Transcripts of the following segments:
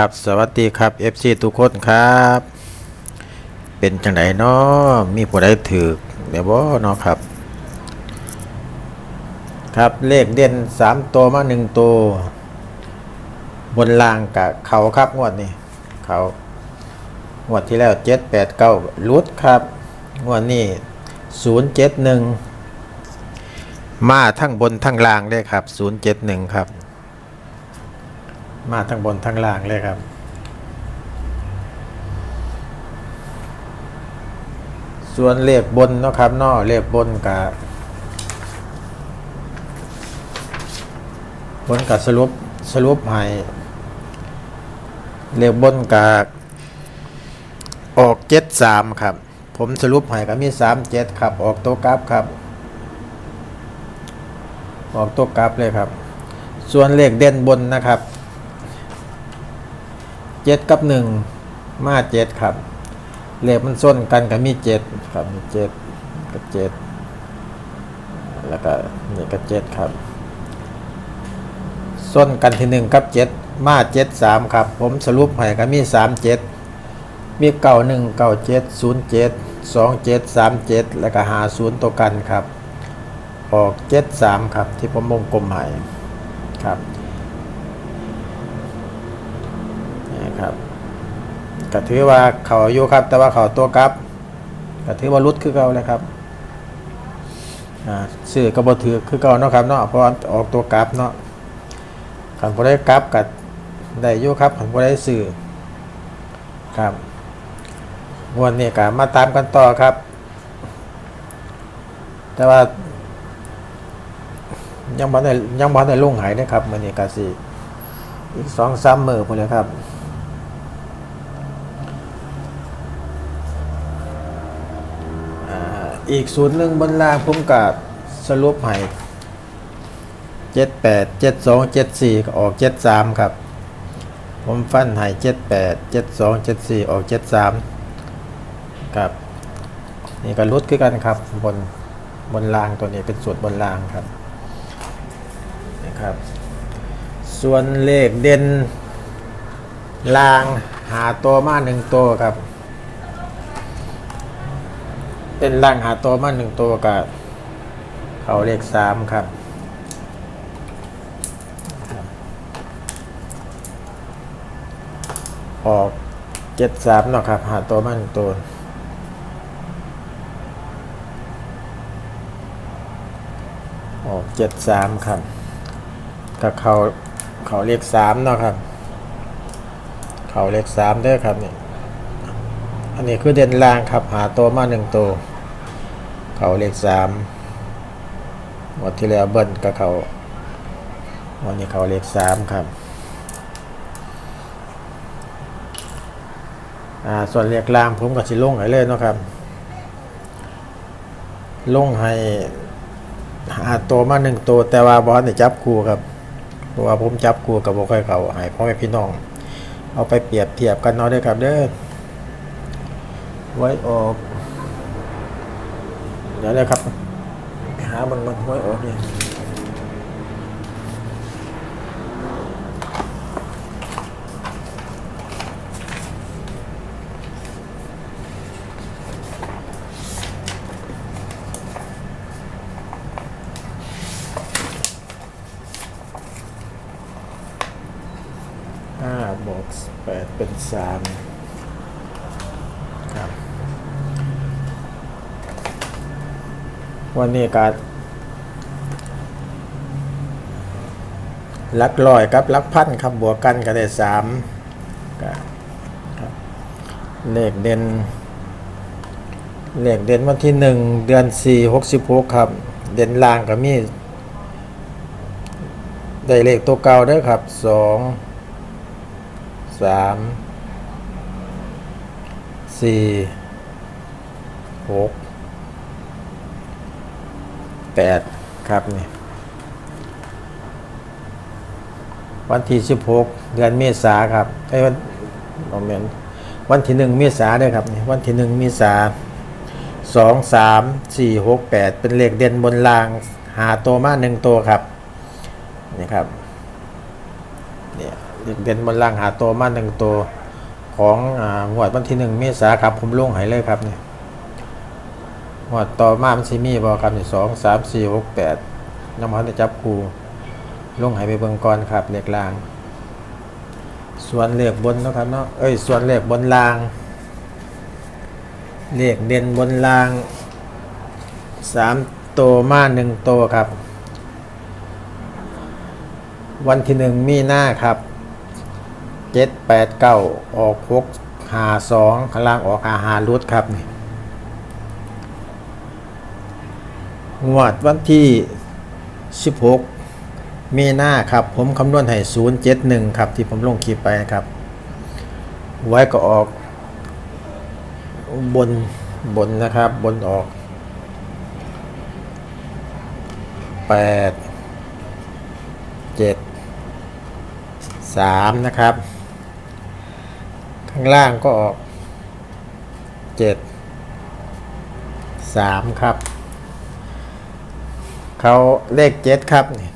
ครับสวัสดีครับ FC ทุกคนครับ เป็นจังไดเนาะมีผู้ใดถือเดี๋ยวบ่เนาะครับ ครับเลขเด่น3ตัวมา1ตัว บนล่างกับเขาครับงวดนี้เขางวดที่แล้ว7 8 9ลุดครับ งวดนี้071มาทั้งบนทั้งล่างเลยครับ071ครับ มาทั้งบนทั้งล่างเลยครับ ส่วนเลขบนเนาะครับนาะเลขบนกับบนกับสรุปสรุปให้เลขบนกับออกเจ็ดสามครับ ผมสรุปให้ก็มีสามเจ็ดครับ ออกตัวกราฟครับ ออกตัวกราฟเลยครับ ส่วนเลขเด่นบนนะครับ เจ็ดกับหนึ่งมาเจ็ดครับเลขมันส้นกันกับมีเจ็ดครับมีเจ็ดกับเจ็ดแล้วก็นี่ก็เจ็ดครับส้นกันที่หนึ่งกับเจ็ดมาเจ็ดสามครับ ผมสรุปให้ก็มีสามเจ็ดมีเก้าหนึ่งเก้าเจ็ดศูนย์เจ็ดสองเจ็ดสามเจ็ดแล้วก็หาศูนย์ตัวกันครับ ออกเจ็ดสามครับที่ผมวงกลมให้ครับ ครับก็ถือว่าเขาอยู่ครับ แต่ว่าเขาตัวกลับก็ถือว่ารุดคือเก่าเลยครับอ่าซื้อก็บ่ถือคือเก่าเนาะครับเนาะเพราะออกตัวกลับเนาะขันบ่ได้กลับก็ได้อยู่ครับขันบ่ได้ซื้อครับวันนี้ก็มาตามกันต่อครับ แต่ว่า ยังบ่ได้ยังบ่ได้ลงหายนะครับมื้อนี้ก็สิอีก2-3มื้อพุ่นเลยครับ อีกศูนย์หนึ่งบนล่างผมกับสรุปให้เจ็ดแปดเจ็ดสองเจ็ดสี่ออกเจ็ดสามครับ ผมฟันให้เจ็ดแปดเจ็ดสองเจ็ดสี่ออกเจ็ดสามครับ นี่ก็รุดคือกันครับบนบนล่างตัวนี้เป็นส่วนบนล่างครับนะครับ ส่วนเลขเด่นล่างหาตัวมาหนึ่งตัวครับ เป็นล่างหาตัวมาหนึ่งตัวกับเขาเลขสามครับออกเจ็ดสามเนาะครับ หาตัวมาหนึ่งตัวออกเจ็ดสามครับกับเขาเขาเลขสามเนาะครับ เขาเลขสามเด้อครับนี่ อันนี้คือเด่นล่างครับ หาตัวมาหนึ่งตัว เขาเลขสามวันที่แล้วเบิ้ลก็เขาวันนี้เขาเลขสามครับอ่าส่วนเลขล่างผมก็สิลงให้เลยเนาะครับ ลงให้หาตัวมาหนึ่งตัว แต่ว่าบอสเนี่ยจับคู่ครับเพราะว่าผมจับคู่กับบ่ค่อยเขาให้พ่อแม่พี่น้อง เอาไปเปรียบเทียบกันเนาะด้อครับเด้อ ไว้ออกเดี๋ยวนะครับ หามันมันไว้ออกเนี่ยห้าบวกแปดเป็นสาม วันนี้การลักลอยกับลักพันครับบวกกันก็ได้สามเลขเด่นเลขเด่นวันที่หนึ่งเดือนสี่หกสิบหกครับ เด่นล่างก็มี ได้เลขตัวเก่าด้อครับสองสามสี่หก แปดครับนี่วันที่สิบหกเดือนเมษาครับไอ้วันโมเมนวันที่หนึ่งเมษาด้วยครับนี่วันที่หนึ่งเมษาสองสามสี่หกแปดเป็นเลขเด่นบนรางหาตัวมาหนึ่งตัวครับนี่ครับเนี่ยเลขเด่นบนล่างหาตัวมาหนึ่งตัวของอ่างวดวันที่หนึ่งเมษาครับผมลงให้เลยครับเนี่ย งวดต่อมามันสิมีบอครับนี่สองสามสี่หกแปดน้ำมันจะจับคูลงให้ไปเบิ่งก่อนครับเลขล่าง ส่วนเลขบนนะครับเนาะเอ้ยส่วนเลขบนล่าง เลขเด่นบนล่างสามตัวมาหนึ่งตัวครับ วันที่หนึ่งมีหน้าครับเจ็ดแปดเก้าออกหกหาสองข้างล่างออกหาหารุดครับนี่ งวดวันที่สิบหกมีหน้าครับ ผมคำนวณให้ศูนย์เจ็ดหนึ่งครับ ที่ผมลงคลิปไปนะครับ ไว้ก็ออก บนบนนะครับ บนออกแปดเจ็ดสามนะครับ ข้างล่างก็ออกเจ็ดสามครับ เขาเลขเจ็ดครับนี่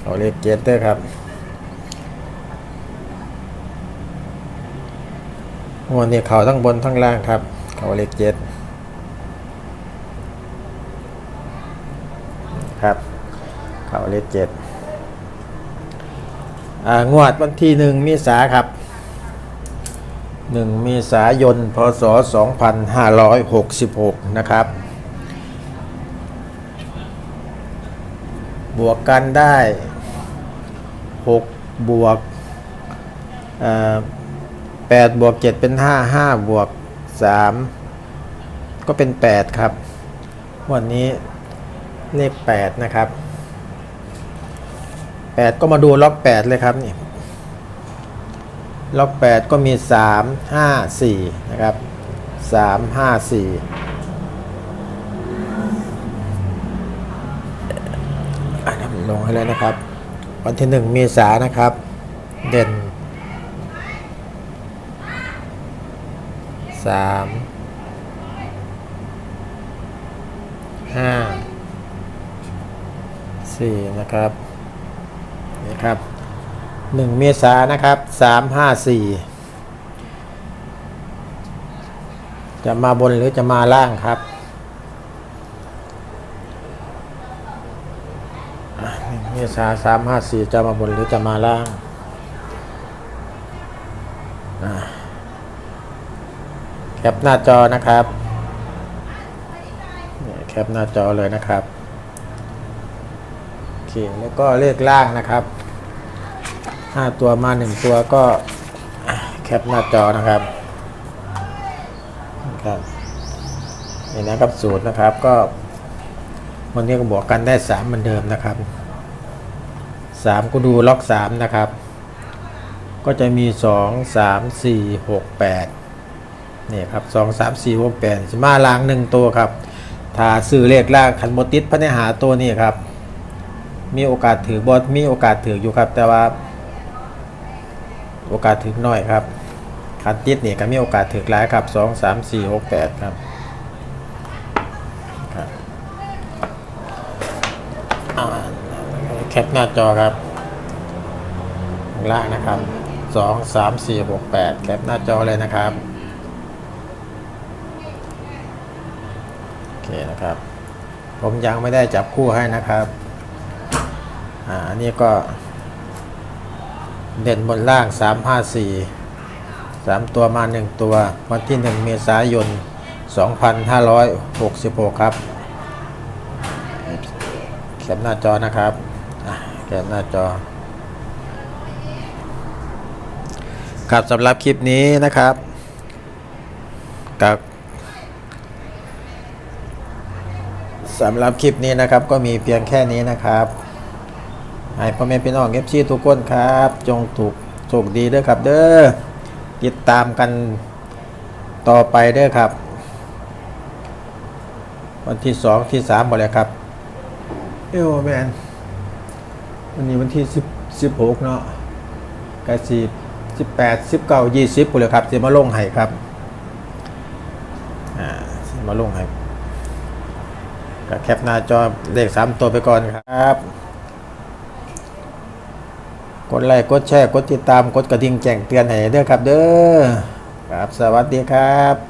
เขาเลขเจ็ดด้วยครับงวดนี้เขาทั้งบนทั้งล่างครับ เขาเลขเจ็ดครับ เขาเลขเจ็ดอ่างวดวันที่หนึ่งเมษาครับ หนึ่งเมษายน พศสองพันห้าร้อยหกสิบหกนะครับ บวกกันได้หกบวกเอ่อแปดบวกเจ็ดเป็นห้าห้าบวกสามก็เป็นแปดครับ วันนี้เลขแปดนะครับแปดก็มาดูล็อกแปดเลยครับนี่ ล็อกแปดก็มีสามห้าสี่นะครับสามห้าสี่อันนี้ลงให้เลยนะครับ วันที่หนึ่งเมษายนนะครับ เด่นสามห้าสี่นะครับ นี่ครับ หนึ่งเมษานะครับสามห้าสี่จะมาบนหรือจะมาล่างครับเมษาสามห้าสี่จะมาบนหรือจะมาล่าง แคปหน้าจอนะครับ แคปหน้าจอเลยนะครับ โอเค แล้วก็เลขล่างนะครับ ห้าตัวมาหนึ่งตัวก็แคปหน้าจอนะครับนะครับนี่นะครับสูตรนะครับก็วันนี้ก็บวกกันได้สามเหมือนเดิมนะครับสามก็ดูล็อกสามนะครับ ก็จะมีสองสามสี่หกแปดนี่ครับสองสามสี่หกแปดสิมาล้างหนึ่งตัวครับถ้าซื้อเลขล่างคันโมติดพระเนหาตัวนี้ครับ มีโอกาสถือบอสมีโอกาสถืออยู่ครับ แต่ว่า โอกาสถือน้อยครับคันติดนี่ก็มีโอกาสถือหลายครับสองสามสี่หกแปดครับแคปหน้าจอครับล่างนะครับสองสามสี่หกแปดแคปหน้าจอเลยนะครับโอเคนะครับ ผมยังไม่ได้จับคู่ให้นะครับ อ่าอันนี้ก็ เด่นบนล่าง 3 5 4 3 ตัวมา 1 ตัว วันที่ 1 เมษายน 2566 ครับแคปหน้าจอนะครับอะแคปหน้าจอ ครับสำหรับคลิปนี้นะครับกับสำหรับคลิปนี้นะครับก็มีเพียงแค่นี้นะครับ ให้พ่อแม่พี่น้องเอฟซีทุกคนครับ จงถูกโชคดีเด้อครับ เด้อติดตามกันต่อไปเด้อครับ วันที่สองที่สามหมดเลยครับ เอวแมนวันนี้วันที่สิบสิบหกเนาะกะสิบสิบแปดสิบเก้ายี่สิบหมดเลยครับจะมาลงให้ครับอ่าสิมาลงให้ก็แคปหน้าจอเลขสามตัวไปก่อนครับ กดไลค์กดแชร์กดติดตามกดกระดิ่งแจ้งเตือนให้เด้อครับเด้อครับสวัสดีครับ